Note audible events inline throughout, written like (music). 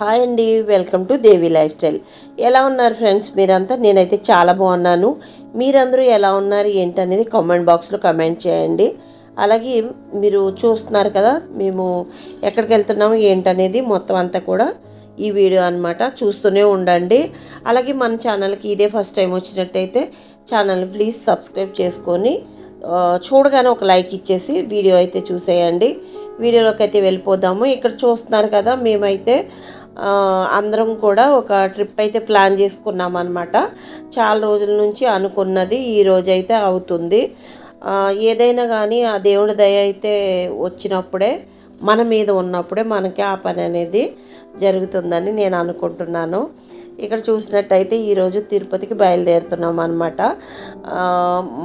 Hi అండి welcome to Devi lifestyle. ఎలా ఉన్నారు ఫ్రెండ్స్? మీరంతా? నేనైతే చాలా బాగున్నాను. మీరందరూ ఎలా ఉన్నారు? ఏంటనేది కామెంట్ బాక్స్లో కమెంట్ చేయండి. అలాగే మీరు చూస్తున్నారు కదా మేము ఎక్కడికి వెళ్తున్నాము ఏంటనేది మొత్తం అంతా కూడా ఈ వీడియో అన్నమాట. చూస్తూనే ఉండండి. అలాగే మన ఛానల్కి ఇదే ఫస్ట్ టైం వచ్చినట్టయితే ఛానల్ ప్లీజ్ సబ్స్క్రైబ్ చేసుకొని చూడగానే ఒక లైక్ ఇచ్చేసి వీడియో అయితే చూసేయండి. వీడియోలోకి అయితే వెళ్ళిపోదాము. ఇక్కడ చూస్తున్నారు కదా మేమైతే అందరం కూడా ఒక ట్రిప్ అయితే ప్లాన్ చేసుకున్నాం అనమాట చాలా రోజుల నుంచి అనుకున్నది ఈ రోజు అయితే అవుతుంది. ఏదైనా కానీ ఆ దేవుడి దయ అయితే వచ్చినప్పుడే మన మీద ఉన్నప్పుడే మనకి ఆ పని అనేది జరుగుతుందని నేను అనుకుంటున్నాను. ఇక్కడ చూసినట్టయితే ఈరోజు తిరుపతికి బయలుదేరుతున్నాం అనమాట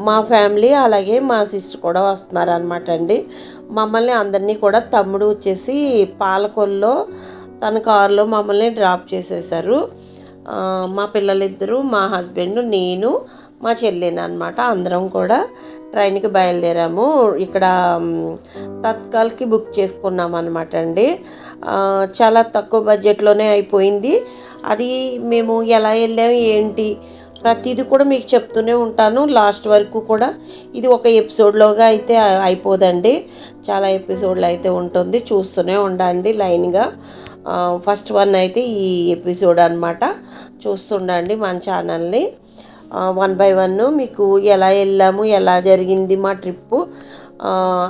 మా ఫ్యామిలీ అలాగే మా సిస్టర్ కూడా వస్తున్నారు అనమాట అండి. మమ్మల్ని అందరినీ కూడా తమ్ముడు వచ్చేసి పాలకొల్లో తన కారులో మమ్మల్ని డ్రాప్ చేసేసారు మా పిల్లలిద్దరూ మా హస్బెండ్ నేను మా చెల్లెని అనమాట అందరం కూడా ట్రైన్కి బయలుదేరాము. ఇక్కడ తత్కాల్కి బుక్ చేసుకున్నాం అనమాట అండి. చాలా తక్కువ బడ్జెట్లోనే అయిపోయింది. అది మేము ఎలా వెళ్ళాము ఏంటి ప్రతిదీ కూడా మీకు చెప్తూనే ఉంటాను. లాస్ట్ వరకు కూడా ఇది ఒక ఎపిసోడ్లోగా అయితే అయిపోదండి. చాలా ఎపిసోడ్లు అయితే ఉంటుంది. చూస్తూనే ఉండండి లైన్గా. ఫస్ట్ వన్ అయితే ఈ ఎపిసోడ్ అనమాట చూస్తుండండి మన ఛానల్ని వన్ బై వన్ మీకు ఎలా వెళ్ళాము ఎలా జరిగింది మా ట్రిప్పు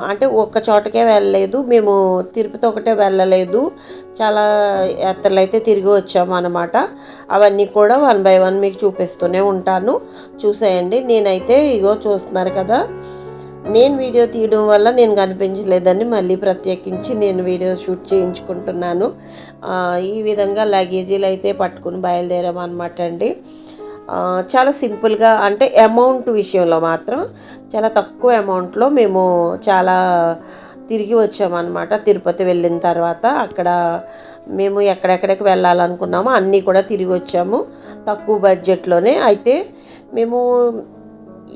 అంటే ఒక్క చోటకే వెళ్ళలేదు. మేము తిరుపతి ఒకటే వెళ్ళలేదు. చాలా యాత్రలు అయితే తిరిగి వచ్చాము అనమాట అవన్నీ కూడా వన్ బై వన్ మీకు చూపిస్తూనే ఉంటాను. చూసేయండి. నేనైతే ఇగో చూస్తున్నారు కదా. నేను వీడియో తీయడం వల్ల నేను కనిపించలేదని మళ్ళీ ప్రత్యేకించి నేను వీడియో షూట్ చేయించుకుంటున్నాను. ఈ విధంగా లగేజీలు అయితే పట్టుకుని బయలుదేరామన్నమాట అండి. చాలా సింపుల్గా అంటే అమౌంట్ విషయంలో మాత్రం చాలా తక్కువ అమౌంట్లో మేము చాలా తిరిగి వచ్చామన్నమాట. తిరుపతి వెళ్ళిన తర్వాత అక్కడ మేము ఎక్కడెక్కడికి వెళ్ళాలనుకున్నామో అన్నీ కూడా తిరిగి వచ్చాము. తక్కువ బడ్జెట్లోనే అయితే మేము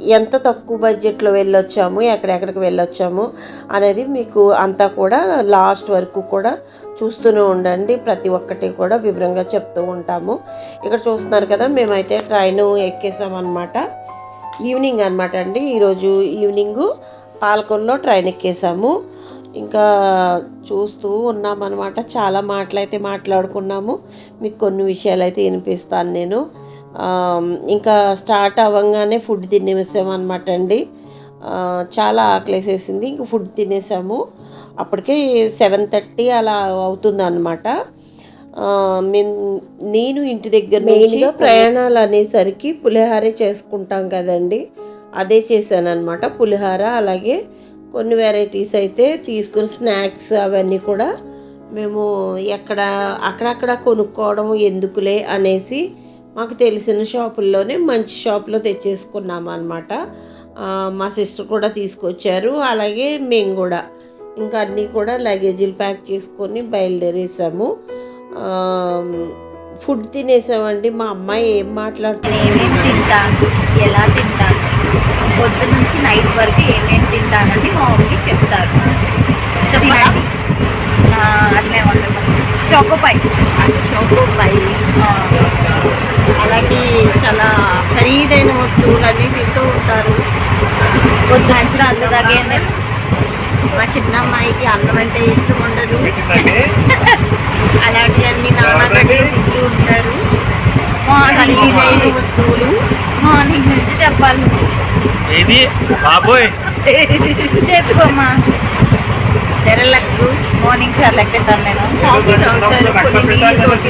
ఎంత తక్కువ బడ్జెట్లో వెళ్ళొచ్చాము ఎక్కడెక్కడికి వెళ్ళొచ్చాము అనేది మీకు అంతా కూడా లాస్ట్ వరకు కూడా చూస్తూనే ఉండండి. ప్రతి ఒక్కటి కూడా వివరంగా చెప్తూ ఉంటాము. ఇక్కడ చూస్తున్నారు కదా మేమైతే ట్రైన్ ఎక్కేసామన్నమాట. ఈవినింగ్ అనమాట అండి. ఈరోజు ఈవినింగు పాలకొల్లో ట్రైన్ ఎక్కేసాము. ఇంకా చూస్తూ ఉన్నామన్నమాట. చాలా మాటలు అయితే మాట్లాడుకున్నాము. మీకు కొన్ని విషయాలు అయితే వినిపిస్తాను నేను. ఇంకా స్టార్ట్ అవ్వగానే ఫుడ్ తినేసాము అనమాట అండి చాలా ఆకలేసేసింది. ఇంక ఫుడ్ తినేసాము. అప్పటికే సెవెన్ థర్టీ అలా అవుతుంది అనమాట మేము నేను ఇంటి దగ్గర నుంచి ప్రయాణాలు అనేసరికి పులిహారే చేసుకుంటాం కదండి. అదే చేశాను అనమాట పులిహార అలాగే కొన్ని వెరైటీస్ అయితే తీసుకుని స్నాక్స్ అవన్నీ కూడా మేము ఎక్కడ అక్కడక్కడ కొనుక్కోవడం ఎందుకులే అనేసి మాకు తెలిసిన షాపుల్లోనే మంచి షాప్లో తెచ్చేసుకున్నాము అనమాట మా సిస్టర్ కూడా తీసుకొచ్చారు. అలాగే మేము కూడా ఇంకా అన్నీ కూడా లగేజీలు ప్యాక్ చేసుకొని బయలుదేరేసాము. ఫుడ్ తినేసామండి. మా అమ్మాయి ఏం మాట్లాడుతుంది తింటాను? ఎలా తింటాను? పొద్దు నుంచి నైట్ వరకు ఏమేమి తింటానని మా మమ్మీ చెప్తారు. చెప్పండి అట్లే ఉండదు చొక్కపై. మంచిగా అందుదాగేందే మా చిన్న అమ్మాయికి అన్నం అంటే ఇష్టం ఉండదు. అలాంటివన్నీ తింటూ ఉంటారు. మార్నింగ్ ఖరీదైన వస్తువులు మార్నింగ్ నుంచి చెప్పాలి. నువ్వు. ఏది? బాబోయ్. (laughs) చెప్పుకోమ్మా సెరలక్ మార్నింగ్ సార్ లెక్కెత్తాను నేను. కాఫీ ఉంది.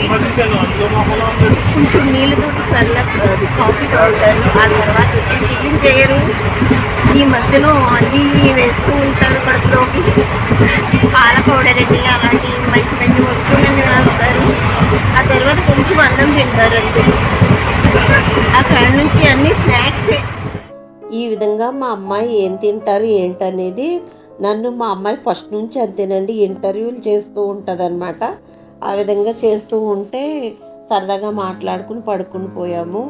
కొంచెం నీళ్ళతో సర్లక్ అది కాఫీ తాగుతారు. ఆ తర్వాత టిఫిన్ చేయరు. ఈ మధ్యలో అన్నీ వేస్తూ ఉంటారు కడుపులోకి పాల పౌడర్ అని అలాంటి మంచి మంచి వస్తువులన్నీ వేస్తారు ఆ తర్వాత కొంచెం అన్నం తింటారు అంతే. అక్కడ నుంచి అన్ని స్నాక్సే. ఈ విధంగా మా అమ్మాయి ఏం తింటారు ఏంటనేది నన్ను మా అమ్మాయి ఫస్ట్ నుంచి అంతేనండి ఇంటర్వ్యూలు చేస్తూ ఉంటుంది ఆ విధంగా చేస్తూ ఉంటే సరదాగా మాట్లాడుకుని పడుకుని పోయాము.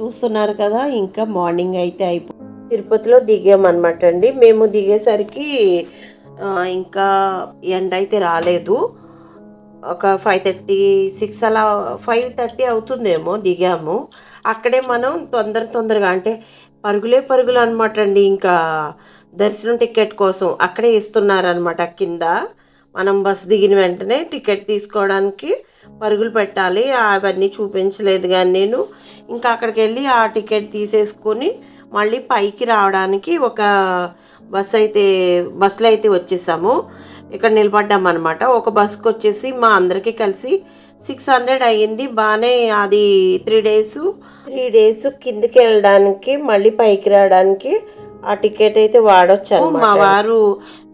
చూస్తున్నారు కదా ఇంకా మార్నింగ్ అయితే అయిపో తిరుపతిలో దిగామన్నమాట అండి. మేము దిగేసరికి ఇంకా ఎండ అయితే రాలేదు. ఒక ఫైవ్ థర్టీ సిక్స్ అలా ఫైవ్ థర్టీ అవుతుందేమో దిగాము. అక్కడే మనం తొందర తొందరగా అంటే పరుగులే పరుగులు అనమాట అండి. ఇంకా దర్శనం టికెట్ కోసం అక్కడే ఇస్తున్నారనమాట కింద మనం బస్ దిగిన వెంటనే టికెట్ తీసుకోవడానికి పరుగులు పెట్టాలి. అవన్నీ చూపించలేదు కానీ నేను ఇంకా అక్కడికి వెళ్ళి ఆ టికెట్ తీసేసుకొని మళ్ళీ పైకి రావడానికి ఒక బస్ అయితే బస్సులో అయితే వచ్చేసాము. ఇక్కడ నిలబడ్డాం అనమాట ఒక బస్కి వచ్చేసి మా అందరికీ కలిసి సిక్స్ హండ్రెడ్ అయ్యింది. బాగానే అది త్రీ డేస్ త్రీ డేస్ కిందకి వెళ్ళడానికి మళ్ళీ పైకి రావడానికి ఆ టికెట్ అయితే వాడొచ్చు మా వారు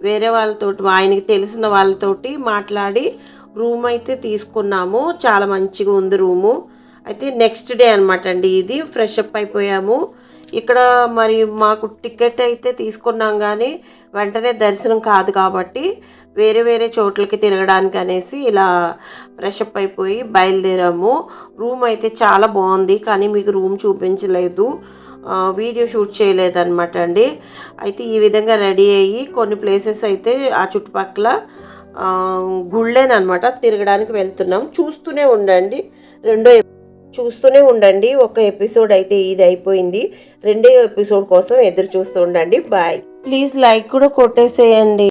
వేరే వాళ్ళతోటి ఆయనకి తెలిసిన వాళ్ళతోటి మాట్లాడి రూమ్ అయితే తీసుకున్నాము. చాలా మంచిగా ఉంది రూము. అయితే నెక్స్ట్ డే అనమాట అండి ఇది. ఫ్రెష్ అప్ అయిపోయాము. ఇక్కడ మరి మాకు టికెట్ అయితే తీసుకున్నాం కానీ వెంటనే దర్శనం కాదు కాబట్టి వేరే వేరే చోట్లకి తిరగడానికి అనేసి ఇలా ఫ్రెష్ అప్ అయిపోయి బయలుదేరాము. రూమ్ అయితే చాలా బాగుంది కానీ మీకు రూమ్ చూపించలేదు. వీడియో షూట్ చేయలేదన్నమాట అండి. అయితే ఈ విధంగా రెడీ అయ్యి కొన్ని ప్లేసెస్ అయితే ఆ చుట్టుపక్కల గుళ్ళేనమాట తిరగడానికి వెళ్తున్నాం. చూస్తూనే ఉండండి. రెండో చూస్తూనే ఉండండి. ఒక ఎపిసోడ్ అయితే ఇది అయిపోయింది. రెండో ఎపిసోడ్ కోసం ఎదురు చూస్తూ ఉండండి. బాయ్. ప్లీజ్ లైక్ కూడా కొట్టేసేయండి.